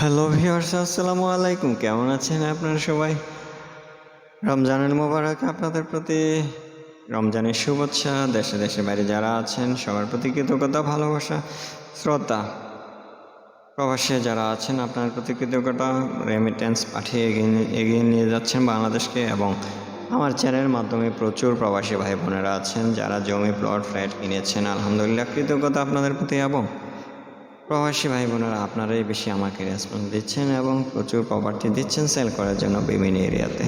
Hello viewers আসসালামু আলাইকুম। কেমন আছেন আপনারা সবাই? রমজানের মোবারক আপনাদের প্রতি রমজানের শুভেচ্ছা, দেশে দেশে বাইরে যারা আছেন, সবার প্রতি কৃতজ্ঞতা, ভালোবাসা, শ্রদ্ধা। প্রবাসে যারা আছেন, আপনার প্রতি কৃতজ্ঞতা রেমিটেন্স পাঠিয়ে এগিয়ে এগিয়ে নিয়ে যাচ্ছেন বাংলাদেশকে এবং আমার চ্যানেলের মাধ্যমে প্রচুর প্রবাসী ভাই বোনেরা আছেন, যারা জমি প্লট ফ্ল্যাট কিনেছেন। আলহামদুলিল্লাহ, কৃতজ্ঞতা আপনাদের প্রতি এবং প্রবাসী ভাই বোনেরা আপনারাই বেশি আমাকে রেসপন্স দিচ্ছেন এবং প্রচুর প্রপার্টি দিচ্ছেন সেল করার জন্য বিভিন্ন এরিয়াতে।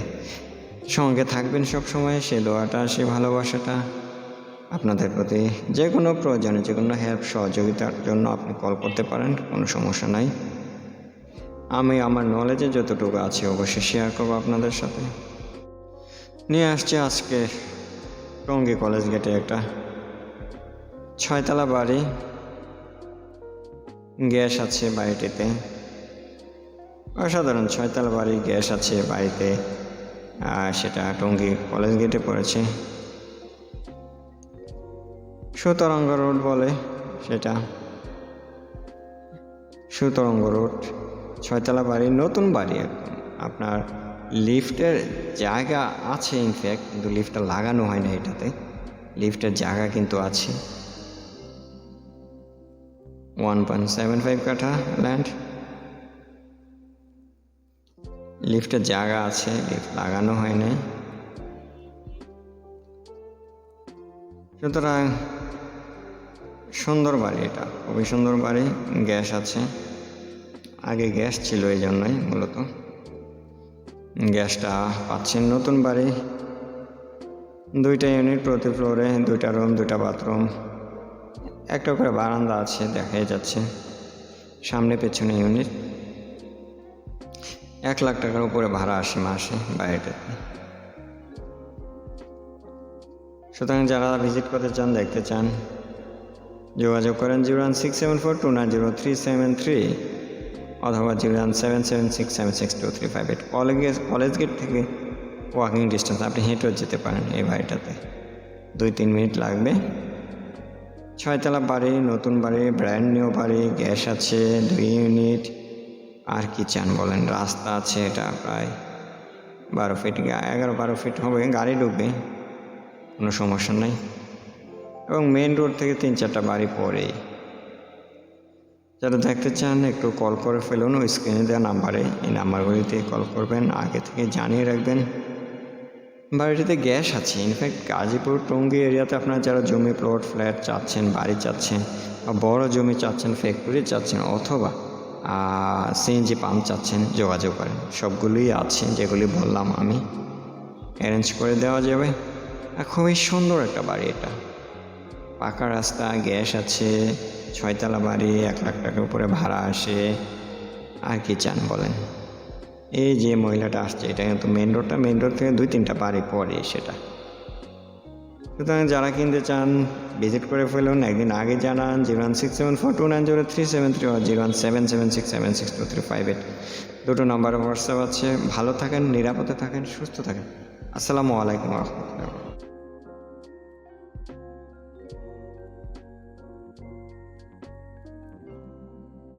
সঙ্গে থাকবেন সব সময় সেই দোয়াটা, সেই ভালোবাসাটা আপনাদের প্রতি। যে কোনো প্রয়োজনে যে কোনো হেল্প সহযোগিতার জন্য আপনি কল করতে পারেন, কোনো সমস্যা নাই। আমি আমার নলেজে যতটুকু আছে, অবশ্যই শেয়ার করব আপনাদের সাথে। নিয়ে আসছে আজকে টঙ্গী কলেজ গেটে একটা ছয়তলা বাড়ি। গ্যাস আছে বাড়িটিতে অসাধারণ, ছয়তলা বাড়ি, গ্যাস আছে বাড়িতে। আর সেটা টঙ্গী কলেজ গেটে পড়েছে। সুতরঙ্গ রোড বলে সেটা। সুতরঙ্গ রোড, ছয়তলা বাড়ি, নতুন বাড়ি আপনার লিফটের জায়গা আছে ইনফ্যাক্ট কিন্তু লিফটটা লাগানো হয় না এটাতে। লিফটের জায়গা কিন্তু আছে। ওয়ান পয়েন্ট সেভেন ফাইভ কাঠা ল্যান্ড লিফটের জায়গা আছে লিফট লাগানো হয় নাই সুতরাং সুন্দর বাড়ি এটা, খুবই সুন্দর বাড়ি, গ্যাস আছে। আগে গ্যাস ছিল এই জন্যই মূলত। গ্যাসটা পাচ্ছেন নতুন বাড়ি। দুইটা ইউনিট প্রতি ফ্লোরে দুইটা রুম দুইটা বাথরুম একটা করে বারান্দা আছে দেখাই যাচ্ছে। সামনে পেছনে ইউনিট এক লাখ টাকার উপরে ভাড়া আসে মাসে বাড়িটাতে সুতরাং যারা ভিজিট করতে চান, দেখতে চান। যোগাযোগ করেন zero one six seven four two nine zero three seven three অথবা zero one seven seven six seven six two three five eight. College college gate থেকে ওয়াকিং ডিস্টেন্স আপনি হেঁটেও যেতে পারেন এই বাড়িটাতে। দুই তিন মিনিট লাগবে। ছয়তলা বাড়ি, নতুন বাড়ি ব্র্যান্ড নিউ বাড়ি, গ্যাস আছে, দুই ইউনিট আর কি চান বলেন, রাস্তা আছে এটা প্রায় বারো ফিট এগারো বারো ফিট হবে, গাড়ি ঢুকবে, কোনো সমস্যা নেই। এবং মেন রোড থেকে তিন চারটা বাড়ি পরেই। যারা দেখতে চান, একটু কল করে ফেলুন ওই স্ক্রিনে দেওয়া নাম্বারে এই নাম্বারগুলিতে কল করবেন, আগে থেকে জানিয়ে রাখবেন। বাড়িটিতে গ্যাস আছে। ইনফ্যাক্ট গাজীপুর টঙ্গী এরিয়াতে আপনারা যারা জমি প্লট ফ্ল্যাট চাচ্ছেন, বাড়ি চাচ্ছেন বা বড় জমি চাচ্ছেন ফ্যাক্টরি চাচ্ছেন অথবা সিএনজি পাম্প চাচ্ছেন, যোগাযোগ করেন। সবগুলোই আছে, যেগুলি বললাম আমি। অ্যারেঞ্জ করে দেওয়া যাবে। আর খুবই সুন্দর একটা বাড়ি এটা। পাকা রাস্তা, গ্যাস আছে, ছয়তলা বাড়ি, এক লাখ টাকার উপরে ভাড়া আসে। আর কি চান বলেন? এই যে মহিলাটা আসছে, এটা কিন্তু মেন রোডটা মেন রোড থেকে দুই তিনটা বাড়ি পরে সেটা। সুতরাং যারা কিনতে চান ভিজিট করে ফেলুন, একদিন আগে জানান zero one six seven four two nine zero three seven three one zero one seven seven six seven six two three five eight. দুটো নাম্বার হোয়াটসঅ্যাপ আছে, ভালো থাকেন, নিরাপদে থাকেন, সুস্থ থাকেন। আসসালামু আলাইকুম রহমতুল্লাহ